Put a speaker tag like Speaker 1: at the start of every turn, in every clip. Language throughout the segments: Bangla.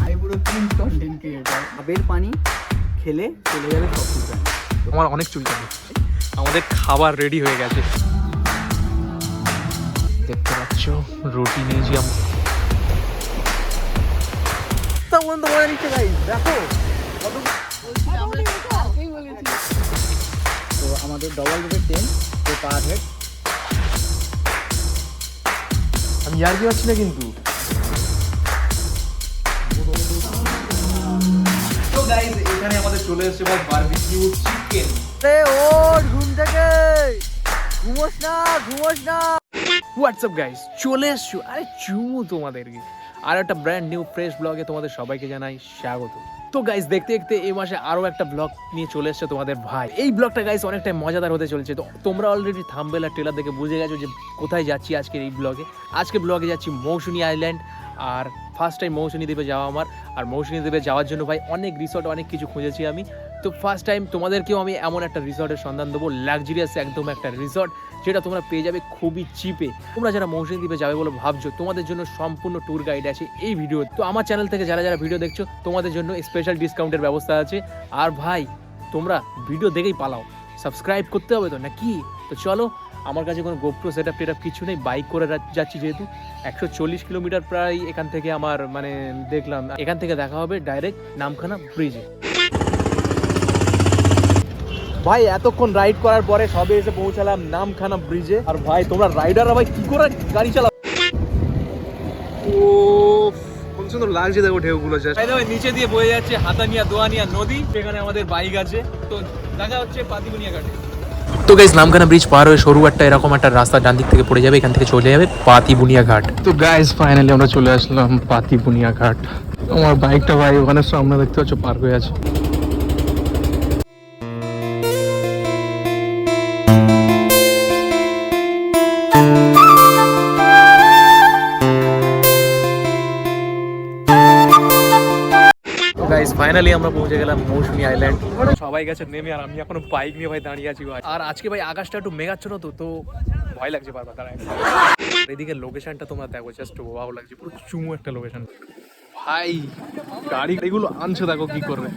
Speaker 1: ভাই পুরো ক্রিম কন্টেন্ট ক্রিয়েটার ডাবের পানি খেলে চলে যাবে সব কিছু
Speaker 2: আমার অনেক চুলকানি আমাদের খাবার রেডি হয়ে গেছে। দেখতে পাচ্ছ, রুটি আমরা
Speaker 1: বন্ধ করে নিচ্ছে গাই দেখো তো আমাদের ডবল রুটের ট্রেন তো পার হেড
Speaker 2: আর কি পাচ্ছি না কিন্তু এখানে আমাদের চলে এসেছে বল বারবিকিউ চিকেন
Speaker 1: রে ও ঘুম থেকে। ঘুমোস না ঘুমোস না।
Speaker 2: হোয়াটসঅ্যাপ গাইস চলে এসছো। আরে চুমু তোমাদেরকে। আর একটা ব্র্যান্ড নিউ ফ্রেশ ব্লগে তোমাদের সবাইকে জানাই স্বাগত। তো গাইস দেখতে দেখতে এই মাসে আরও একটা ব্লগ নিয়ে চলে এসছে তোমাদের ভাই। এই ব্লগটা গাইস অনেকটাই মজাদার হতে চলেছে। তো তোমরা অলরেডি থাম্বেল আর ট্রেলার দেখে বুঝে গেছো যে কোথায় যাচ্ছি আজকের এই ব্লগে আজকে ব্লগে যাচ্ছি মৌসুনি আইল্যান্ড আর ফার্স্ট টাইম মৌসুনি দ্বীপে যাওয়া আমার। আর মৌসুনি দ্বীপে যাওয়ার জন্য ভাই অনেক রিসর্ট অনেক কিছু খুঁজেছি আমি। তো ফার্স্ট টাইম তোমাদেরকেও আমি এমন একটা রিসর্টের সন্ধান দেবো লাক্সারিয়াস একদম একটা রিসর্ট যেটা তোমরা পেয়ে যাবে খুবই চিপে তোমরা যারা মৌসুমী দ্বীপে যাবে বলে ভাবছ, তোমাদের জন্য সম্পূর্ণ ট্যুর গাইড আছে এই ভিডিও তো। আমার চ্যানেল থেকে যারা যারা ভিডিও দেখছ, তোমাদের জন্য স্পেশাল ডিসকাউন্টের ব্যবস্থা আছে। আর ভাই, তোমরা ভিডিও দেখেই পালাও। সাবস্ক্রাইব করতে হবে তো নাকি? তো চলো, আমার কাছে কোনো গোপ্রো সেট আপ টেট কিছু নেই বাইক করে যাচ্ছি যেহেতু। একশো চল্লিশ কিলোমিটার প্রায় এখান থেকে আমার মানে দেখলাম। এখান থেকে দেখা হবে ডাইরেক্ট নামখানা ব্রিজে ভাই এতক্ষণ রাইড করার পরে সবে এসে পৌঁছালাম নামখানা ব্রিজে আর ভাই তোমরা রাইডাররা ভাই কি করে গাড়ি চালাও? ও কোন সুন্দর লাগছে দেখো ঢেউগুলো জাস্ট ভাই নিচে দিয়ে বয়ে যাচ্ছে হাতানিয়া দোয়ানিয়া নদী সেখানে আমাদের বাইক আছে। তো দেখা হচ্ছে পাতিবুনিয়া ঘাটে। তো গাইস নামখানা ব্রিজ পার হয়ে সরু একটা এরকম একটা রাস্তা ডান দিক থেকে পড়ে যাবে এখান থেকে চলে যাবে পাতিবুনিয়া ঘাট। তো গাইস ফাইনালি আমরা চলে আসলাম পাতিবুনিয়া ঘাট। আমার বাইকটা ভাই ওখানে সামনে দেখতে পাচ্ছ পার হয়ে আছে। গাইস ফাইনালি আমরা পৌঁছে গেলাম মৌসুমী আইল্যান্ড সবাই গেছে নেমে আর আমি এখনও বাইক নিয়ে ভাই দাঁড়িয়ে আছি ভাই। আর আজকে ভাই আকাশটা একটু মেঘাচ্ছন্ন তো তো ভয় লাগছে বারবার দাঁড়ায়। এদিকে লোকেশনটা তোমরা দেখো জাস্ট ওয়াও লাগছে পুরো চুমু একটা লোকেশন ভাই গাড়ি এগুলো আনছে দেখো কি করবে।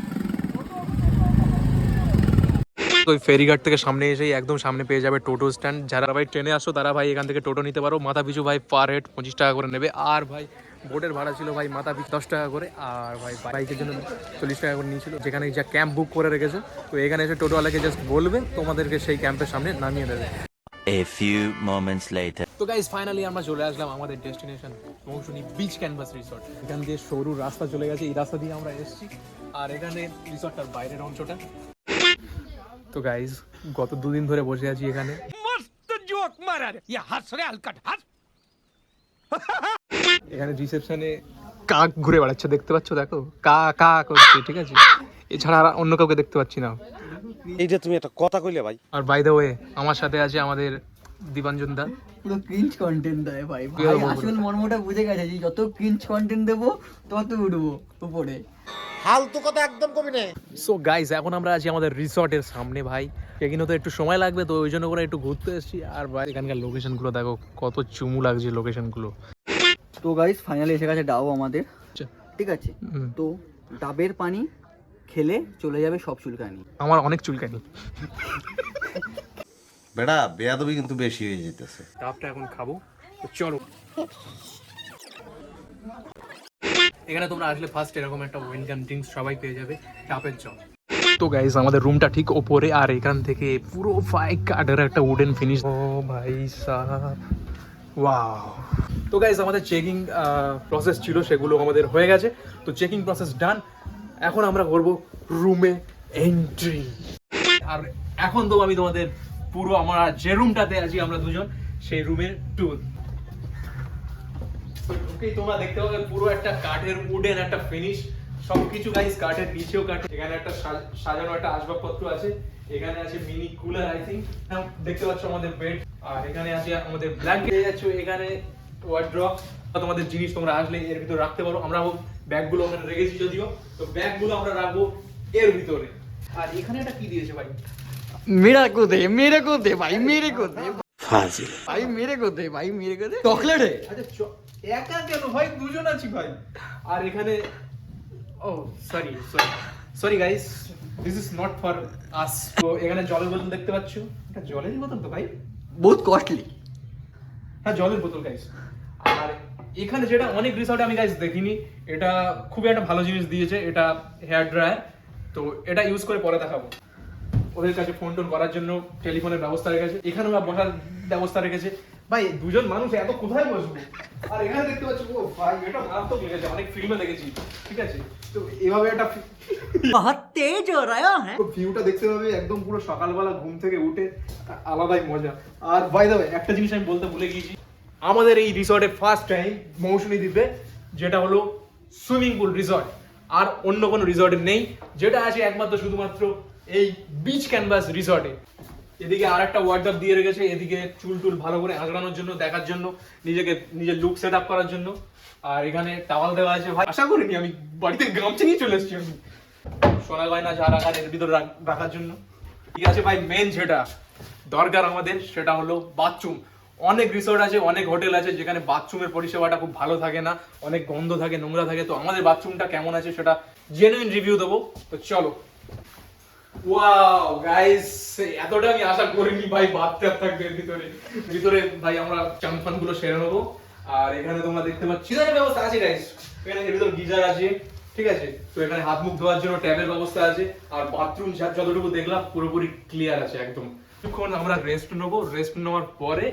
Speaker 2: ওই ফেরিঘাট থেকে সামনে এসেই একদম সামনে পেয়ে যাবে টোটো স্ট্যান্ড যারা ভাই ট্রেনে আসো তারা ভাই এখান থেকে টোটো নিতে পারো। মাথা পিছু ভাই পার হেড পঁচিশ টাকা করে নেবে। আর ভাই বোটের ভাড়া ছিল ভাই মাথা পিছু দশ টাকা করে আর ভাই বাইকের জন্য চল্লিশ টাকা করে নিয়েছিল। যেখানে যা ক্যাম্প বুক করে রেখেছে। তো এখানে এসে টোটোওয়ালাকে জাস্ট বলবে তোমাদেরকে সেই ক্যাম্পের সামনে নামিয়ে দেবে।
Speaker 3: A few moments later.
Speaker 2: তো গাইজ ফাইনালি আমরা চলে আসলাম আমাদের destination Mousumi beach canvas resort এখান দিয়ে সরু রাস্তা চলে গেছে এই রাস্তা দিয়ে আমরা এসেছি। আর এখানে রিসর্টটার বাইরের অংশটা। তো গাইজ গত দুদিন ধরে বসে আছি এখানে। এখানে রিসেপশনে কাক ঘুরে বেড়াচ্ছে দেখতে পাচ্ছ? দেখো কা কা করছে ঠিক আছে? এছাড়া আর অন্য কাউকে দেখতে পাচ্ছি না।
Speaker 4: এইটা তুমি একটা কথা কইলে ভাই।
Speaker 2: আর বাই দ্য ওয়ে আমার সাথে আছে আমাদের দীপাঞ্জন দা।
Speaker 1: পুরো ক্রিঞ্জ কন্টেন্ট দেয় ভাই। ভাই আসল মর্মটা বুঝে গেছে যে যত ক্রিঞ্জ কন্টেন্ট দেবো তত উঠবো উপরে।
Speaker 4: ফালতু কথা একদম কবি না।
Speaker 2: সো গাইজ এখন আমরা আছি আমাদের রিসর্টের সামনে ভাই। এখানে তো একটু সময় লাগবে তো ওই জন্য করে একটু ঘুরতে এসেছি। আর ভাই এখানকার লোকেশনগুলো দেখো কত চুমু লাগছে লোকেশনগুলো
Speaker 1: তো গাইস ফাইনালি এসে গেছে ডাব আমাদের।
Speaker 2: আচ্ছা।
Speaker 1: ঠিক আছে? তো ডাবের পানি খেলে চলে যাবে সব চুলকানি।
Speaker 2: আমার অনেক চুলকানি।
Speaker 5: বেড়া বেয়াদবি কিন্তু বেশি হয়ে যেতেছে।
Speaker 2: ডাবটা এখন খাব। তো চলো। এখানে তোমরা আসলে ফার্স্ট এরকম একটা ওয়েলকাম ড্রিঙ্কস সবাই পেয়ে যাবে। ডাবের জল। তো গাইস আমাদের রুমটা ঠিক ওপরে আর এখান থেকে পুরো ফাইক কাঠের একটা উডেন ফিনিশ ও ভাই সাহাব। ওয়াও তো গাইস আমাদের চেকিং প্রসেস ছিল, সেগুলো আমাদের হয়ে গেছে। তো চেকিং প্রসেস ডান এখন আমরা করব রুমে এন্ট্রি আর এখন তো আমি তোমাদের পুরো আমরা যে রুমটাতে আছি, আমরা দুজন, সেই রুমের ট্যুর ওকে তোমরা দেখতে পাবে পুরো একটা কাঠের উডেন একটা ফিনিশ সবকিছু গাইস কাঠের নিচেও কাঠ এখানে একটা সাজ- সাজানো একটা আসবাবপত্র আছে। এখানে আছে মিনি কুলার আই থিঙ্ক দেখতে পাচ্ছ আমাদের বেড আর এখানে আছে আমাদের ব্ল্যাঙ্কেট এখানে ওয়ার্ড্রপ তোমাদের জিনিস তোমরা আসলে এর ভিতরে রাখতে পারো। আমরা ব্যাগগুলো ওখানে রেখেছি যদিও। তো ব্যাগগুলো আমরা রাখব এর ভিতরে। আর এখানে একটা কি দিয়েছে ভাই?
Speaker 1: মেরা কো দে মেরে কো দে ভাই মেরে কো দে ভাই মেরে কোথায় ভাই মেরে কোথায় চকলেটে?
Speaker 2: আচ্ছা চ- একা কেন? ভাই দুজন আছি ভাই। আর এখানে ও sorry sorry sorry guys this is not for us তো এখানে জলের বোতল দেখতে পাচ্ছ? এটা জলের বোতল তো ভাই।
Speaker 1: বহুত কস্টলি
Speaker 2: হ্যাঁ জলের বোতল গাইস আর এখানে যেটা অনেক রিসর্টে আমি গাইস দেখিনি এটা খুবই একটা ভালো জিনিস দিয়েছে এটা হেয়ার ড্রায়ার তো এটা ইউজ করে পরে দেখাবো। ওদের কাছে ফোন টোন করার জন্য টেলিফোনের ব্যবস্থা রেখেছে এখানেও বসার ব্যবস্থা রেখেছে। ভাই দুজন মানুষ এত কোথায় বসবো? আর এখানে দেখতে পাচ্ছি ও ভাই এটা মারাত্মক লেগেছে অনেক ফিল্মে দেখেছি ঠিক আছে? তো এভাবে একটা
Speaker 1: বহুত তেজ হো রहा है।
Speaker 2: ভিউটা দেখতে পাবে একদম পুরো সকালবেলা ঘুম থেকে উঠে আলাদাই মজা। আর বাই দ্য ওয়ে একটা জিনিস আমি বলতে ভুলে গিয়েছি। আমাদের এই রিসর্টে ফার্স্ট টাইম মৌসুমী দ্বীপে, যেটা হলো সুইমিং পুল রিসর্ট আর অন্য কোনো রিসর্টে নেই, যেটা আছে একমাত্র শুধুমাত্র এই বিচ ক্যানভাস রিসর্টে এদিকে আর একটা ওয়ার্ডার দিয়ে রেখেছে, এদিকে চুল টুল ভালো করে আঁচড়ানোর জন্য, দেখার জন্য, নিজেকে, নিজের লুক সেট আপ করার জন্য। আর এখানে টাওয়াল দেওয়া আছে, ভাই, আশা করিনি আমি বাড়িতে গামছা নিয়ে চলে এসেছি আমি। সোনা গয়না, যা রাখার এর ভিতর রাখ- রাখার জন্য। ঠিক আছে ভাই মেন যেটা দরকার আমাদের, সেটা হলো বাথরুম অনেক রিসোর্ট আছে, অনেক হোটেল আছে, যেখানে বাথরুমের পরিষেবাটা খুব ভালো থাকে না, অনেক গন্ধ থাকে, নোংরা থাকে, তো আমাদের বাথরুমটা কেমন আছে সেটা জেনুইন রিভিউ দেবো। তো চলো। ওয়াও গাইস এতটা আমি আশা করিনি ভাই বাথটাব থাকবে ভিতরে। ভিতরে ভাই, আমরা চাংফানগুলো সেরে নেব। আর এখানে তোমরা দেখতে পাচ্ছ ব্যবস্থা আছে গাইস এখানে ভিতর গিজার আছে, ঠিক আছে? তো এখানে হাত মুখ ধোয়ার জন্য ট্যাবের ব্যবস্থা আছে। আর বাথরুম যতটুকু দেখলাম, পুরোপুরি ক্লিয়ার আছে একদম। কিছুক্ষণ আমরা রেস্ট নেব। রেস্ট নেওয়ার পরে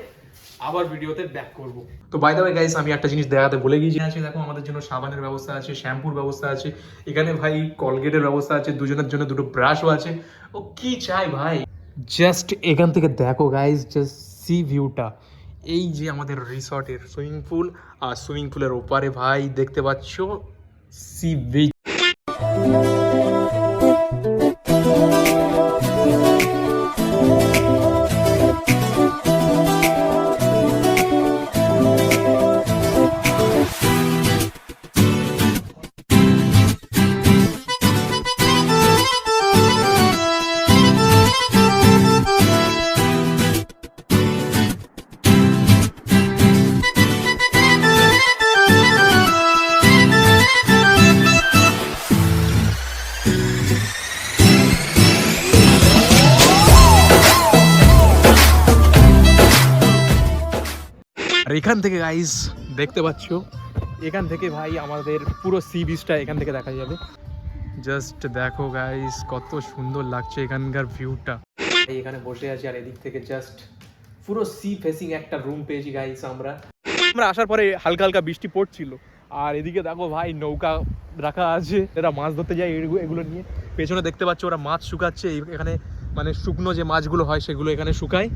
Speaker 2: আবার ভিডিওতে ব্যাক করব। তো বাই দ্য ওয়ে গাইস আমি একটা জিনিস দেখাতে ভুলে গিয়েছি। আছে, দেখো, আমাদের জন্য সাবানের ব্যবস্থা আছে, শ্যাম্পুর ব্যবস্থা আছে। এখানে ভাই কলগেটের ব্যবস্থা আছে, দুজনের জন্য দুটো ব্রাশও আছে। ও, কি চাই ভাই? জাস্ট এখান থেকে দেখো গাইস জাস্ট সি ভিউটা এই যে আমাদের রিসর্টের সুইমিং পুল আর সুইমিং পুলের ওপারে, ভাই, দেখতে পাচ্ছ? সি বিচ আর এখান থেকে গাইস দেখতে পাচ্ছ? এখান থেকে ভাই আমাদের পুরো সি বিচটা এখান থেকে দেখা যাবে। জাস্ট দেখো গাইস কত সুন্দর লাগছে এখানকার ভিউটা এখানে বসে আছি আর এদিক থেকে জাস্ট পুরো সি ফেসিং একটা রুম পেয়েছি গাইস আমরা। আমরা আসার পরে হালকা হালকা বৃষ্টি পড়ছিল। আর এদিকে দেখো ভাই নৌকা রাখা আছে। এরা মাছ ধরতে যায় এগুলো- এগুলো নিয়ে। পেছনে দেখতে পাচ্ছ ওরা মাছ শুকাচ্ছে। এখানে মানে শুকনো যে মাছগুলো হয় সেগুলো এখানে শুকায়।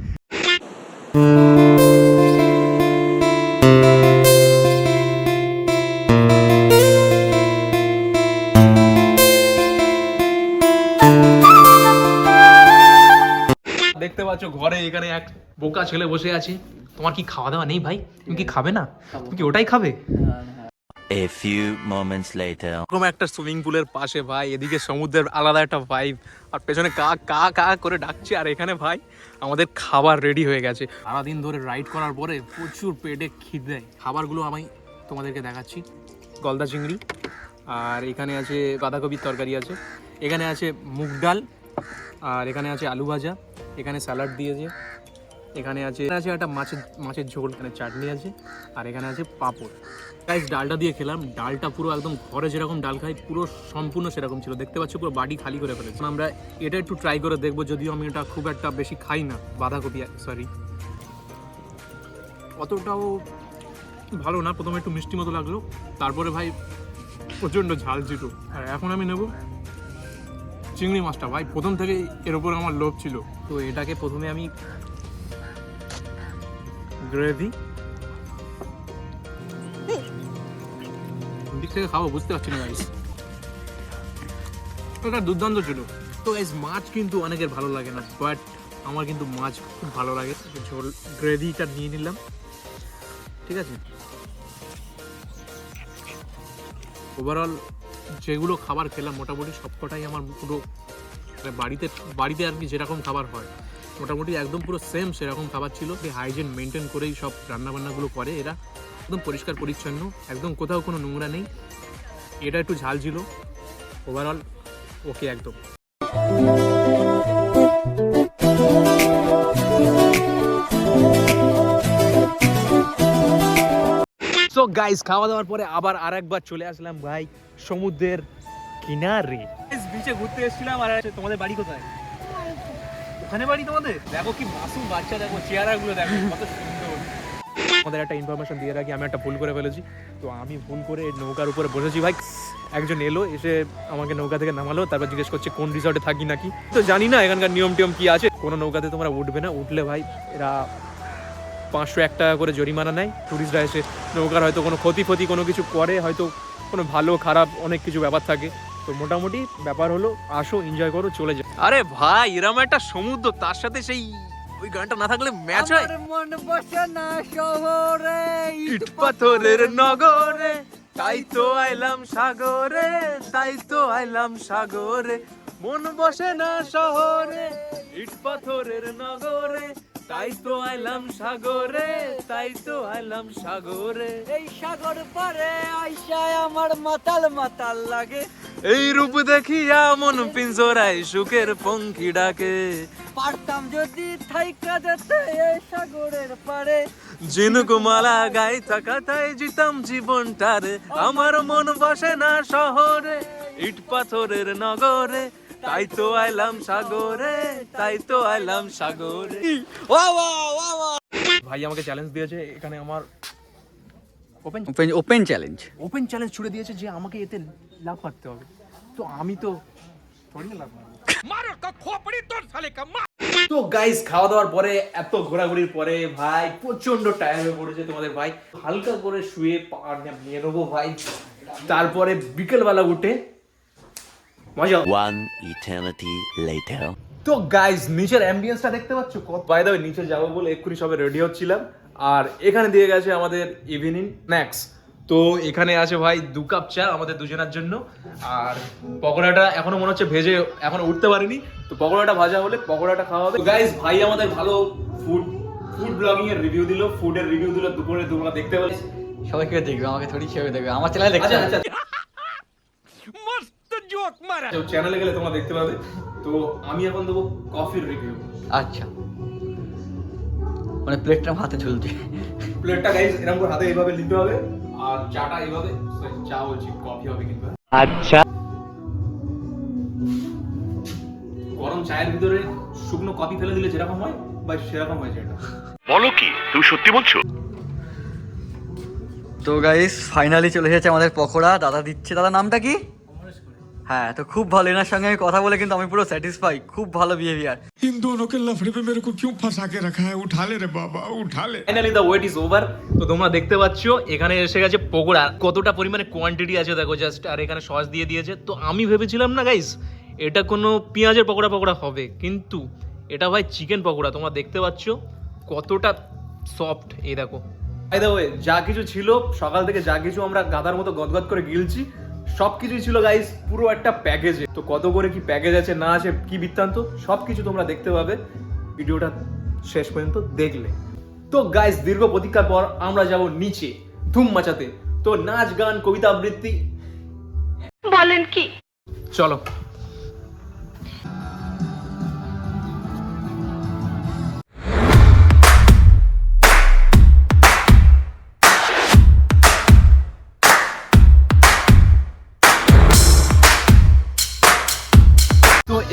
Speaker 2: পাচ্ছ ঘরে এখানে এক বোকা ছেলে বসে আছে? তোমার কি খাওয়া দাওয়া নেই ভাই? তুমি কি খাবে না? তুমি কি ওটাই খাবে?
Speaker 3: A few moments later.
Speaker 2: এরকম একটা সুইমিং পুলের পাশে ভাই এদিকে সমুদ্রের আলাদা একটা ভাইব আর পেছনে কা কা কা করে ডাকছে। আর এখানে ভাই আমাদের খাবার রেডি হয়ে গেছে। সারাদিন ধরে রাইড করার পরে প্রচুর পেটে খিদে। খাবারগুলো আমি তোমাদেরকে দেখাচ্ছি। গলদা চিংড়ি আর এখানে আছে বাঁধাকপির তরকারি আছে। এখানে আছে মুগ ডাল আর এখানে আছে আলু ভাজা। এখানে স্যালাড দিয়েছে। এখানে আছে আছে একটা মাছের মাছের ঝোল, এখানে চাটনি আছে, আর এখানে আছে পাঁপড়। গাইস ডালটা দিয়ে খেলাম। ডালটা পুরো একদম ঘরে যেরকম ডাল খাই, পুরো সম্পূর্ণ সেরকম ছিল। দেখতে পাচ্ছ, পুরো বাড়ি খালি করে ফেলেছে। আমরা এটা একটু ট্রাই করে দেখব, যদিও আমি এটা খুব একটা বেশি খাই না, বাঁধাকপি সরি অতটাও ভালো না, প্রথমে একটু মিষ্টি মতো লাগল। তারপরে ভাই প্রচণ্ড ঝাল ছিল। আর এখন আমি নেব চিংড়ি মাছটা। ভাই, প্রথম থেকেই এর উপর আমার লোভ ছিল। তো এটাকে প্রথমে আমি গ্রেভি দিক থেকে খাব, বুঝতে পারছি না গাইস এটা দুর্দান্ত ছিল। তো গাইস মাছ কিন্তু অনেকের ভালো লাগে না বাট আমার কিন্তু মাছ খুব ভালো লাগে। ঝোল গ্রেভিটা নিয়ে নিলাম। ঠিক আছে? ওভারঅল যেগুলো খাবার খেলাম, মোটামুটি সবকটাই আমার পুরো বাড়িতে বাড়িতে আর কি যেরকম খাবার হয়, মোটামুটি একদম পুরো সেম সেরকম খাবার ছিল। হাইজিন মেনটেন করেই সব রান্নাবান্নাগুলো করে এরা। একদম পরিষ্কার, পরিচ্ছন্ন, একদম কোথাও কোনো নোংরা নেই। এটা একটু ঝাল ছিল। ওভারঅল ওকে একদম। গাইস খাওয়া দাওয়ার পরে আবার আরেকবার চলে আসলাম ভাই সমুদ্রের কিনারে। বিচে ঘুরতে এসেছিলাম আর তোমাদের বাড়ি কোথায়? ওখানে বাড়ি তোমাদের? দেখো কি মাসুম বাচ্চা, দেখো চেহারাগুলো দেখো, কত সুন্দর। আমাদের একটা ইনফরমেশন দিয়ে রাখি, আমি একটা ভুল করে ফেলেছি। তো আমি ভুল করে নৌকার উপরে বসেছি ভাই। একজন এলো, এসে আমাকে নৌকা থেকে নামালো, তারপর জিজ্ঞেস করছে, কোন রিসর্টে থাকি নাকি? তো জানি না এখানকার নিয়ম টিয়ম কি আছে। কোনো নৌকাতে তোমরা উঠবে না। উঠলে ভাই, এরা পাঁচশো এক টাকা করে জরিমানা নেয়। ট্যুরিস্টরা এসে নৌকার হয়তো কোনো ক্ষতি ক্ষতি কোনো কিছু করে, হয়তো কোনো ভালো, খারাপ অনেক কিছু ব্যাপার থাকে। তো মোটামুটি ব্যাপার হলো আসো এনজয় করো চলে যাও। আরে ভাই এরম একটা সমুদ্র তার সাথে সেই ওই গানটা না থাকলে ম্যাচ হয়?
Speaker 1: মন বসে না শহরে
Speaker 2: ইট পাথরের নগরে তাই তো আইলাম সাগরে তাই তো আইলাম সাগরে। মন বসে না শহরে ইট পাথরের নগরে তাই তো আইলাম সাগরে তাই তো আইলাম সাগরে।
Speaker 1: এই সাগর পারে আইসায় আমার মাতাল মাতাল লাগে।
Speaker 2: এই রূপ দেখিয়া মন পিঞ্জরায় সুখের পঙ্খি ডাকে।
Speaker 1: পারতাম যদি থাইকা যেতে এই সাগরের পারে।
Speaker 2: জিনুক মালা গাই থাকা তাই জিতাম জীবনটারে। আমার মন বসে না শহরে ইট পাথরের নগরে। তাই তো আইলাম সাগরে তাই তো আইলাম সাগরে। ভাই আমাকে চ্যালেঞ্জ দিয়েছে এখানে আমার open
Speaker 1: open open challenge
Speaker 2: open challenge ছুড়ে দিয়েছে যে আমাকে এতে লাভ মারতে হবে। তো আমি তো থোড়ি না লাভ মারবো তো গাইস খাওয়া দাওয়ার পরে এত ঘোরাঘুরির পরে ভাই প্রচণ্ড টায়ার হয়ে পড়েছে তোমাদের ভাই। হালকা করে শুয়ে নিয়ে নেব ভাই। তারপরে বিকেলবেলা উঠে মজা।
Speaker 3: One eternity later.
Speaker 2: তো গাইস নিচের অ্যাম্বিয়েন্সটা দেখতে পাচ্ছ? কত বাই দ্য নিচে যাব বলে এক্ষুনি সবে রেডি হচ্ছিলাম। আর এখানে দিয়ে গেছে আমাদের ইভিনিং স্ন্যাক্স তো এখানে আছে ভাই দু কাপ চা আমাদের দুজনের জন্য। আর পকোড়াটা এখনও মনে হচ্ছে ভেজে এখনও উঠতে পারিনি। তো পকোড়াটা ভাজা হলে পকোড়াটা খাওয়া হবে। গাইস ভাই আমাদের ভালো ফুড ফুড ব্লগিং এর রিভিউ দিল। ফুডের রিভিউ দিল দুপুরে তোমরা দেখতে পাচ্ছ।
Speaker 1: সবাইকে দেখবে আমাকে থোড়ি সেবে দেখবে। আমার চ্যানেল দেখতে
Speaker 2: আচ্ছা।
Speaker 1: হবে।
Speaker 2: আচ্ছা তো চ্যানেলে গেলে তোমরা দেখতে পাবে। তো আমি এখন দেবো কফির রিভিউ
Speaker 1: আচ্ছা। মানে প্লেটটা হাতে ঝুলছে।
Speaker 2: প্লেটটা গাইস এরকম করে হাতে এইভাবে নিতে হবে। আর চাটা এইভাবে চা বলছি কফি হবে কিন্তু আচ্ছা। গরম চায়ের ভিতরে শুকনো কফি ফেলে দিলে যেরকম হয় বা সেরকম হয়েছে এটা।
Speaker 1: তো গাইস ফাইনালি চলে এসেছে আমাদের পকোড়া। দাদা দিচ্ছে দাদা নামটা কি? হ্যাঁ তো খুব ভালো এনার সঙ্গে আমি কথা বলে কিন্তু আমি পুরো স্যাটিসফাই খুব ভালো বিহেভিয়ার
Speaker 6: इन दोनों के लफड़े पे मेरे को क्यों फंसा के रखा है उठा ले रे बाबा उठा ले
Speaker 2: finally the wait is over তো তোমরা দেখতে পাচ্ছ এখানে এসে গেছে পকোড়া কতটা পরিমাণে কোয়ান্টিটি আছে দেখো জাস্ট আর এখানে সস দিয়ে দিয়েছে তো আমি ভেবেছিলাম না গাইস এটা কোনো পেঁয়াজের পকোড়া পকোড়া হবে কিন্তু এটা ভাই চিকেন পকোড়া তোমরা দেখতে পাচ্ছ কতটা সফট এই দেখো এই দেখো এই, যা কিছু ছিল সকাল থেকে যা কিছু আমরা গাদার মতো গদগদ করে গিলছি সব কিছুই ছিল গাইস পুরো একটা প্যাকেজে তো কত করে কি প্যাকেজ আছে না আছে কি বৃত্তান্ত সব কিছু তোমরা দেখতে পাবে। ভিডিওটা শেষ পর্যন্ত দেখলে। তো গাইস দীর্ঘ প্রতীক্ষার পর আমরা যাব নিচে ধুম মাচাতে তো নাচ গান কবিতা আবৃত্তি।
Speaker 7: বলেন কি?
Speaker 2: চলো।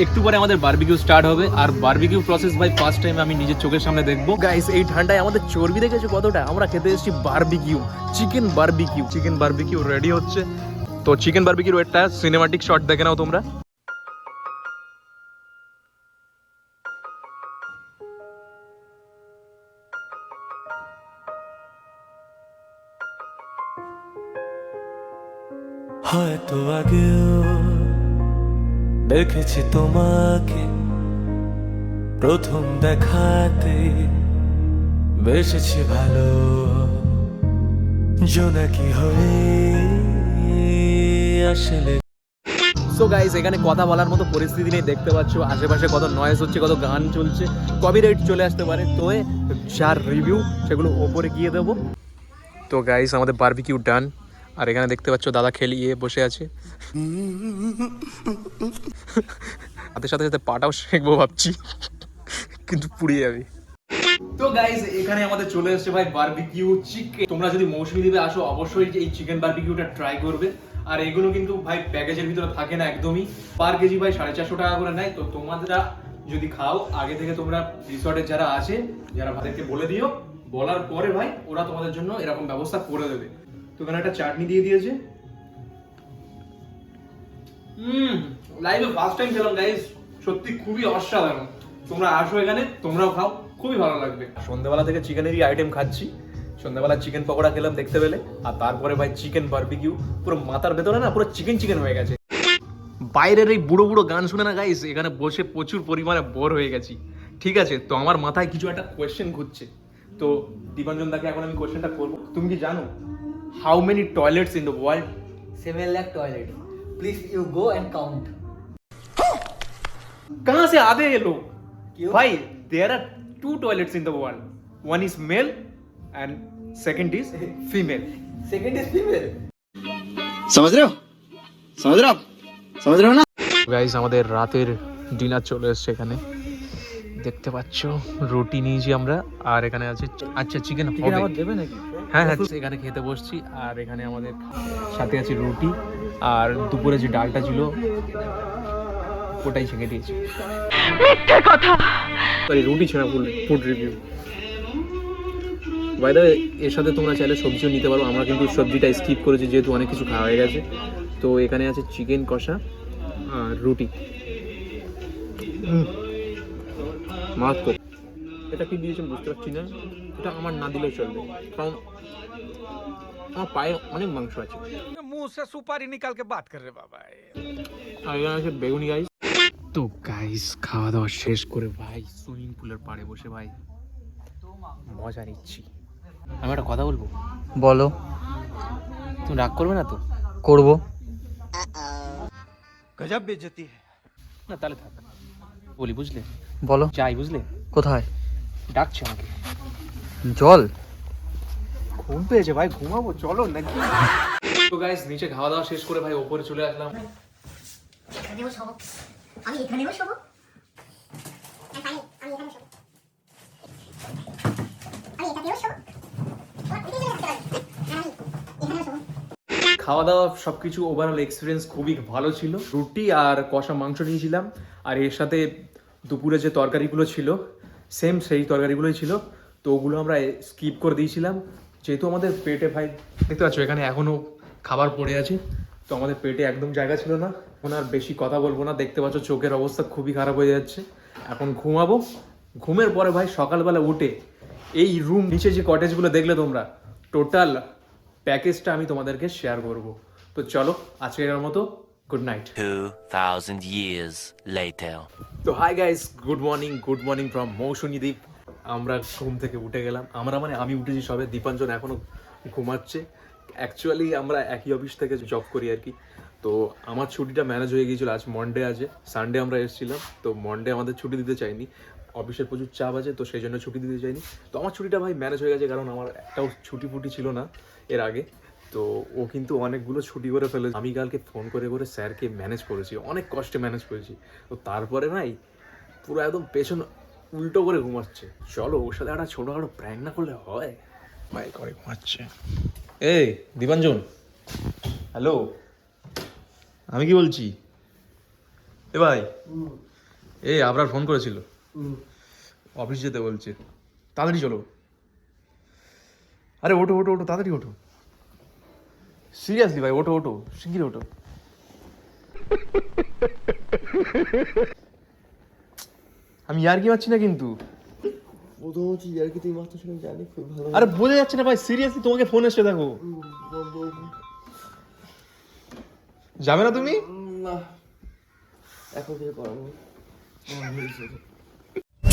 Speaker 2: একটু পরে আমাদের বারবিকিউ স্টার্ট হবে। আর বারবিকিউ প্রসেস ভাই ফার্স্ট টাইম আমি নিজের চোখের সামনে দেখব। গাইস এই ঠান্ডায় আমাদের চর্বি দেখেছ কতটা? আমরা খেতে এসেছি barbecue chicken barbecue chicken barbecue ready হচ্ছে। তো চিকেন বারবিকিউ একটা সিনেমাটিক শট দেখে নাও তোমরা।
Speaker 8: হয়তো আগেও দেখেছি তোমাকে প্রথম দেখাতে। বেসেছি ভালো জোনাকি হয়ে আসলে।
Speaker 2: সো গাইস এখানে কথা বলার মতো পরিস্থিতি নেই দেখতে পাচ্ছ আশেপাশে কত নয়েজ হচ্ছে কত গান চলছে কপিরাইট চলে আসতে পারে। তো এ যার রিভিউ সেগুলো ওপরে গিয়ে দেবো। তো গাইস আমাদের বারবিকিউ ডান আর এখানে দেখতে পাচ্ছ দাদা খেলিয়ে বসে আছে। তাদের সাথে সাথে পাটাও শেখবো ভাবছি, কিন্তু পুড়িয়ে যাবে। তো গাইস এখানে আমাদের চলে এসেছে ভাই বারবিকিউ চিকেন তোমরা যদি মৌসুমী দ্বীপে আসো, অবশ্যই এই চিকেন বারবিকিউটা ট্রাই করবে। আর এগুলো কিন্তু ভাই প্যাকেজের ভিতরে থাকে না একদমই। পার কেজি ভাই সাড়ে চারশো টাকা করে নেয়। তো তোমাদেরা যদি খাও, আগে থেকে তোমরা রিসর্টের যারা আছে, যারা ভাদেরকে বলে দিও, বলার পরে ভাই ওরা তোমাদের জন্য এরকম ব্যবস্থা করে দেবে। তো এখানে একটা চাটনি দিয়ে দিয়েছে। হুম লাইভে ফার্স্ট টাইম খেলাম গাইস সত্যি খুবই অসাধারণ। তোমরা আসো এখানে তোমরাও খাও খুবই ভালো লাগবে। সন্ধ্যাবেলা থেকে চিকেনেরই আইটেম খাচ্ছি। সন্ধ্যাবেলা চিকেন পকোড়া খেলাম দেখতে পেলে আর তারপরে ভাই চিকেন বারবিকিউ পুরো মাথার ভেতরে না পুরো চিকেন চিকেন হয়ে গেছে। বাইরের এই বুড়ো বুড়ো গান শুনে না গাইস এখানে বসে প্রচুর পরিমাণে বোর হয়ে গেছি। ঠিক আছে তো আমার মাথায় কিছু একটা কোয়েশ্চেন ঘুরছে। তো দীপাঞ্জন দাকে এখন আমি কোয়েশ্চেনটা করব। তুমি কি জানো how many toilets in the world
Speaker 1: seven lakh toilet please you go and count
Speaker 2: कहाँ से आधे ये लोग भाई there are two toilets in the world one is male and second is female
Speaker 1: second is female
Speaker 9: समझ रहे हो समझ रहे हो आप समझ रहे हो ना
Speaker 2: গাইস আমাদের রাতের ডিনার চলে এসছে এখানে দেখতে পাচ্ছ রুটি নিয়েছি আমরা আর এখানে আছে আচ্ছা চিকেন হবে।
Speaker 1: দেবে নাকি?
Speaker 2: হ্যাঁ হ্যাঁ এখানে খেতে বসছি আর এখানে আমাদের সাথে আছে রুটি আর দুপুরে যে ডালটা ছিল ওটাই ছেঁকে দিয়েছি।
Speaker 7: মিথ্যে কথা!
Speaker 2: সরি রুটি ছিল full food review by the এর সাথে তোমরা চাইলে সবজিও নিতে পারো আমরা কিন্তু সবজিটা স্কিপ করেছি যেহেতু অনেক কিছু খাওয়া হয়ে গেছে। তো এখানে আছে চিকেন কষা আর রুটি। মাউথ করে। এটা কি দিয়েছে বুঝতে পারছি না। এটা আমার না দিলেও চলবে। কারণ আমার পায়ে অনেক মাংস আছে।
Speaker 6: মুখ সে সুপারি নিকালকে বাত করে বাবা
Speaker 2: আর এখানে আছে বেগুনি গাইস তো গাইস খাওয়া দাওয়া শেষ করে ভাই সুইমিং পুলের পাড়ে বসে ভাই মজা নিচ্ছি। আমি একটা কথা বলব?
Speaker 1: বলো।
Speaker 2: তুমি রাগ করবে না তো?
Speaker 1: করব।
Speaker 4: গজব বেজতি
Speaker 2: না তাহলে থাক। বলি বুঝলে?
Speaker 1: বলো।
Speaker 2: যাই বুঝলে?
Speaker 1: কোথায়?
Speaker 2: ডাকছে আমাকে।
Speaker 1: জল?
Speaker 2: ঘুম পেয়েছে ভাই ঘুমাবো চলো নাকি? তো গাইস নিচে খাওয়া দাওয়া শেষ করে ভাই ওপরে চলে আসলাম।
Speaker 7: এখানেও শোবো আমি এখানেও শোবো এখানেও শোবো
Speaker 2: খাওয়া দাওয়া সব কিছু ওভারঅল এক্সপিরিয়েন্স খুবই ভালো ছিল। রুটি আর কষা মাংস নিয়েছিলাম। আর এর সাথে দুপুরে যে তরকারিগুলো ছিল সেম সেই তরকারিগুলোই ছিল। তো ওগুলো আমরা স্কিপ করে দিয়েছিলাম। যেহেতু আমাদের পেটে ভাই, দেখতে পাচ্ছ এখানে এখনও খাবার পড়ে আছে। তো আমাদের পেটে একদম জায়গা ছিল না। এখন আর বেশি কথা বলব না। দেখতে পাচ্ছ চোখের অবস্থা খুবই খারাপ হয়ে যাচ্ছে। এখন ঘুমাবো। ঘুমের পরে ভাই সকালবেলা উঠে এই রুম নিচে যে কটেজগুলো দেখলে তোমরা টোটাল প্যাকেজটা আমি তোমাদেরকে শেয়ার করব। তো চলো, আজকের মতো গুড নাইট
Speaker 3: 2,000 years later.
Speaker 2: তো hi guys good morning good morning from Mousumi দ্বীপ আমরা ঘুম থেকে উঠে গেলাম। আমরা মানে আমি উঠেছি সবে। দীপাঞ্জন এখনও ঘুমাচ্ছে। অ্যাকচুয়ালি আমরা একই অফিস থেকে জব করি আর কি। তো আমার ছুটিটা ম্যানেজ হয়ে গিয়েছিল আজ মন্ডে আছে সানডে আমরা এসেছিলাম। তো মন্ডে আমাদের ছুটি দিতে চাইনি। অফিসের প্রচুর চাপ আছে তো সেই জন্য ছুটি দিতে চাইনি। তো আমার ছুটিটা ভাই ম্যানেজ হয়ে গেছে কারণ আমার একটাও ছুটি ফুটি ছিল না এর আগে। তো ও কিন্তু অনেকগুলো ছুটি করে ফেলেছে আমি কালকে ফোন করে করে স্যারকে ম্যানেজ করেছি অনেক কষ্টে ম্যানেজ করেছি। তো তারপরে ভাই পুরো একদম পেছন উল্টো করে ঘুমাচ্ছে। চলো ওর সাথে একটা ছোটোখাটো প্র্যাঙ্ক না করলে হয়? ভাই করে ঘুমাচ্ছে। এই দীপাঞ্জন। হ্যালো আমি কি বলছি? এ ভাই এই আপনার ফোন করেছিল। অফিস যেতে বলছে। তাড়াতাড়ি চলো। আরে ওঠো ওঠো ওঠো তাড়াতাড়ি ওঠো। সিরিয়াসলি ভাই ওটো ওটো শিগগির ওটো আমি ইয়ার্কি মারছি না কিন্তু। আরে বোঝা যাচ্ছে না ভাই সিরিয়াসলি তোমাকে ফোন এসে দেখো। যাবে না তুমি?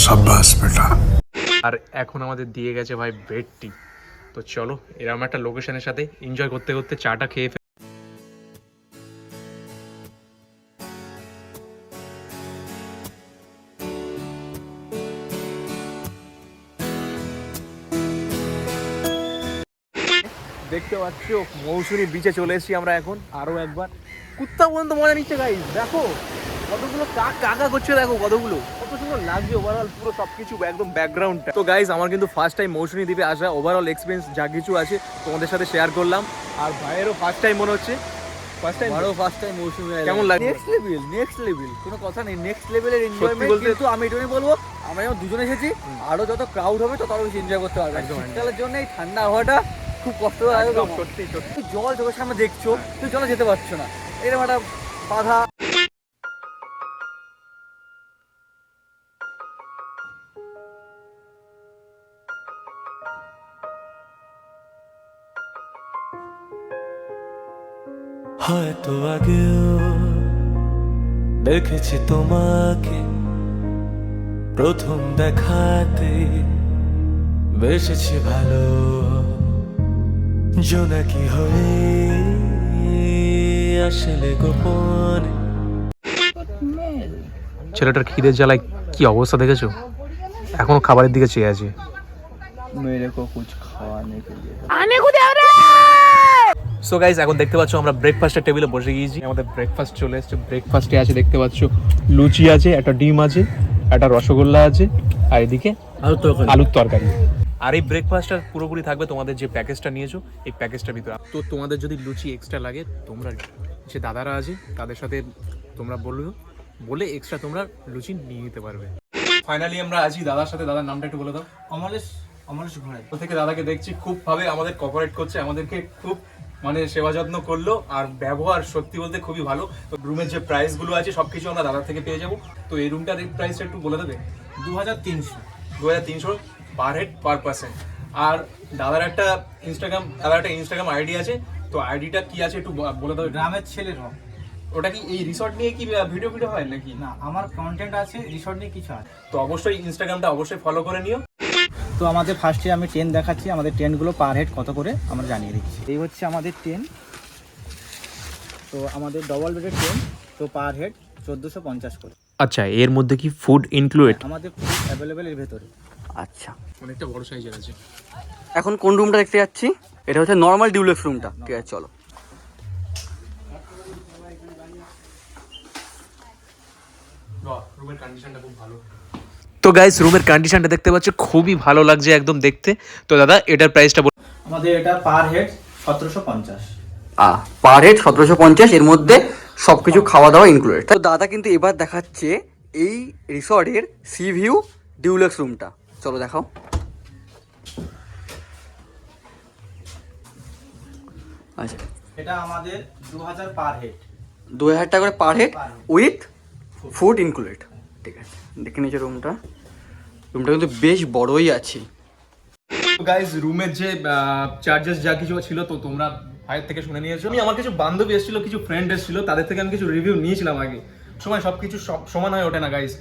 Speaker 6: সাব্বাস বেটা।
Speaker 2: আর এখন আমাদের দিয়ে গেছে ভাই বেডটি তো চলো, এরকম একটা লোকেশনের সাথে এনজয় করতে করতে চাটা খেয়ে দেখতে পাচ্ছ, মৌসুমি বিচে চলে এসেছি আমরা এখন, আরও একবার। কুত্তা পর্যন্ত মজা নিচ্ছে গাইজ দেখো। কতগুলো কাক কাকা করছে দেখো কতগুলো? কত সুন্দর লাগছে ওভারঅল পুরো সবকিছু একদম ব্যাকগ্রাউন্ডটা তো গাইজ আমার কিন্তু ফার্স্ট টাইম মৌসুমী দ্বীপে আসা ওভারঅল এক্সপিরিয়েন্স যা কিছু আছে তোমাদের সাথে শেয়ার করলাম। আর ভাইয়েরও ফার্স্ট টাইম মনে হচ্ছে। ফার্স্ট টাইম
Speaker 1: আমারও ফার্স্ট টাইম মৌসুমি
Speaker 2: কেমন লাগে?
Speaker 1: নেক্সট লেভেল নেক্সট লেভেল কোনো কথা নেই নেক্সট লেভেলের এনজয়মেন্ট
Speaker 2: বলতে-
Speaker 1: কিন্তু আমি এটুকুই বলব আমরা যখন দুজনে এসেছি আরও যত ক্রাউড হবে তত আরও বেশি এনজয় করতে পারবে। শীতকালের জন্য এই ঠান্ডা হাওয়াটা খুব কষ্ট লাগে
Speaker 2: সত্যি
Speaker 1: জল চোখের সামনে দেখছ তুই জলে যেতে পারছ না। এরকম একটা বাধা
Speaker 8: হয়তো আগেও দেখেছি তোমাকে প্রথম দেখাতে। বেসেছি ভালো জোনাকি হয়ে আসলে গোপনে।
Speaker 2: ছেলেটার খিদের জ্বালায় কি অবস্থা দেখেছ? এখনও খাবারের দিকে চেয়ে আছে। সো গাইজ এখন দেখতে পাচ্ছ আমরা ব্রেকফাস্টের টেবিলে বসে গিয়েছি। আমাদের ব্রেকফাস্ট চলে এসেছে। ব্রেকফাস্টে আছে দেখতে পাচ্ছ লুচি আছে একটা ডিম আছে একটা রসগোল্লা আছে আর এদিকে
Speaker 1: আলুর তরকারি।
Speaker 2: আলুর তরকারি। আর এই ব্রেকফাস্টটা পুরোপুরি থাকবে তোমাদের যে প্যাকেজটা নিয়েছো এই প্যাকেজটার ভিতরে। তো তোমাদের যদি লুচি এক্সট্রা লাগে তোমরা যে দাদারা আছে তাদের সাথে তোমরা বলবে বলে এক্সট্রা তোমরা লুচি নিয়ে নিতে পারবে। ফাইনালি আমরা আছি দাদার সাথে। দাদার নামটা একটু বলে দাও।
Speaker 1: অমলেশ অমলেশ ঘোড়াই।
Speaker 2: থেকে দাদাকে দেখছি খুব ভাবে আমাদের কোঅপারেট করছে আমাদেরকে খুব মানে সেবা যত্ন করল আর ব্যবহার সত্যি বলতে খুবই ভালো। তো রুমের যে প্রাইসগুলো আছে সবকিছু আমরা দাদার থেকে পেয়ে যাব। তো এই রুমটার প্রাইসটা একটু বলে দেবে?
Speaker 1: দু হাজার তিনশো।
Speaker 2: দু হাজার তিনশো পার হেড পার পার্সেন্ট আর দাদার একটা ইনস্টাগ্রাম দাদার একটা ইনস্টাগ্রাম আইডি আছে। তো আইডিটা কি আছে একটু বলে দাও
Speaker 10: গ্রামের ছেলের রং
Speaker 2: ওটা কি এই রিসর্ট নিয়ে কি ভিডিও ভিডিও হয় নাকি?
Speaker 10: না আমার কন্টেন্ট আছে রিসর্ট নিয়ে কিছু আছে।
Speaker 2: তো অবশ্যই ইনস্টাগ্রামটা অবশ্যই ফলো করে নিও।
Speaker 10: তো আমাদের ফার্স্টে আমি ট্রেন দেখাচ্ছি আমাদের ট্রেনগুলো পার হেড কত করে আমরা জানিয়ে দিচ্ছি। এই হচ্ছে আমাদের ট্রেন তো আমাদের ডবল বেডের ট্রেন তো পার হেড চোদ্দোশো পঞ্চাশ করে।
Speaker 2: আচ্ছা এর মধ্যে কি ফুড ইনক্লুডেড
Speaker 10: আমাদের ফুড অ্যাভেলেবেল এর ভেতরে।
Speaker 1: আচ্ছা।
Speaker 2: অনেকটা বড় সাইজের আছে।
Speaker 1: এখন কোন রুমটা দেখতে যাচ্ছি? এটা হচ্ছে নর্মাল ডিউলেক্স রুমটা ঠিক আছে চলো।
Speaker 2: রুমের কন্ডিশনটা খুব ভালো। তো গাইস রুমের কন্ডিশনটা দেখতে পাচ্ছ খুবই ভালো লাগছে একদম দেখতে। তো দাদা এটার প্রাইসটা
Speaker 10: আমাদের এটা পার হেড সতেরোশো পঞ্চাশ।
Speaker 1: পার হেড সতেরোশো পঞ্চাশ এর মধ্যে সবকিছু খাওয়া দাওয়া ইনক্লুডেড তো দাদা কিন্তু এবার দেখাচ্ছে এই রিসর্টের সি ভিউ ডিউলেক্স রুমটা চলো দেখাও। আচ্ছা।
Speaker 10: এটা আমাদের দু হাজার পার হেড
Speaker 1: দু হাজার টাকা করে per head with food included ঠিক আছে দেখে নিয়েছো রুমটা রুমটা কিন্তু বেশ বড়ই আছে।
Speaker 2: গাইজ রুমের যে চার্জেস যা কিছু ছিল তো তোমরা ভাইয়ের থেকে শুনে নিয়েছো। আমি আমার কিছু বান্ধবী এসেছিল কিছু ফ্রেন্ড এসেছিল তাদের থেকে আমি কিছু রিভিউ নিয়েছিলাম আগে। সময় সব কিছু সব সমান হয়ে ওঠে না গাইজ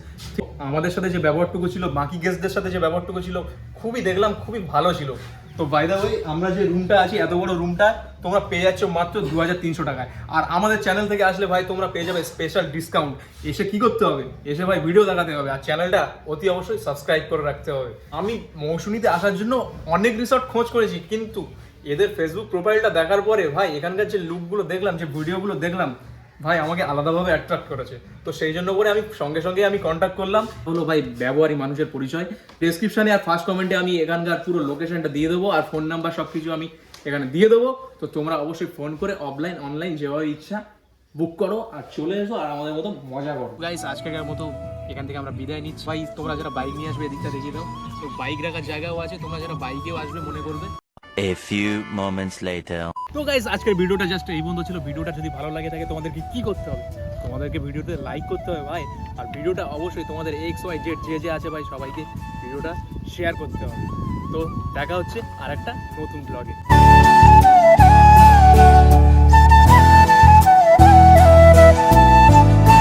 Speaker 2: আমাদের সাথে যে ব্যবহারটুকু ছিল বাকি গেস্টদের সাথে যে ব্যবহারটুকু ছিল খুবই দেখলাম খুবই ভালো ছিল। তো বাই দা ওয়ে আমরা যে রুমটা আছি, এত বড় রুমটা তোমরা পেয়ে যাচ্ছ মাত্র দু হাজার তিনশো টাকায়। আর আমাদের চ্যানেল থেকে আসলে ভাই, তোমরা পেয়ে যাবে স্পেশাল ডিসকাউন্ট এসে কি করতে হবে? এসে ভাই ভিডিও দেখাতে হবে। আর চ্যানেলটা অতি অবশ্যই সাবস্ক্রাইব করে রাখতে হবে। আমি মৌসুমীতে আসার জন্য অনেক রিসর্ট খোঁজ করেছি, কিন্তু এদের ফেসবুক প্রোফাইলটা দেখার পরে ভাই, এখানকার যে লুকগুলো দেখলাম, যে ভিডিওগুলো দেখলাম ভাই, আমাকে আলাদাভাবে অ্যাট্রাক্ট করেছে। তো সেই জন্য করে আমি সঙ্গে সঙ্গে আমি কন্ট্যাক্ট করলাম। হলো ভাই, ব্যবহারী মানুষের পরিচয়। ডেসক্রিপশনে আর ফার্স্ট কমেন্টে আমি এখানকার পুরো লোকেশনটা দিয়ে দেবো আর ফোন নাম্বার সব কিছু আমি এখানে দিয়ে দেবো। তো তোমরা অবশ্যই ফোন করে অফলাইন অনলাইন যেভাবে ইচ্ছা বুক করো আর চলে এসো আর আমাদের মতো মজা করো। গাইস আজকের মতো এখান থেকে আমরা বিদায় নিচ্ছি। ভাই, তোমরা যারা বাইক নিয়ে আসবে, এদিকটা দেখিয়ে দাও। তো বাইক রাখার জায়গাও আছে, তোমরা যারা বাইকেও আসবে, মনে করবে।
Speaker 3: A few moments later.
Speaker 2: তো গাইজ আজকের ভিডিওটা জাস্ট এই বন্ধু ছিল। ভিডিওটা যদি ভালো লাগে থাকে, তোমাদেরকে কি করতে হবে? তোমাদেরকে ভিডিওতে লাইক করতে হবে ভাই। আর ভিডিওটা অবশ্যই তোমাদের এক্স ওয়াই জেড যে যে আছে ভাই, সবাইকে ভিডিওটা শেয়ার করতে হবে। তো দেখা হচ্ছে আর একটা নতুন ব্লগে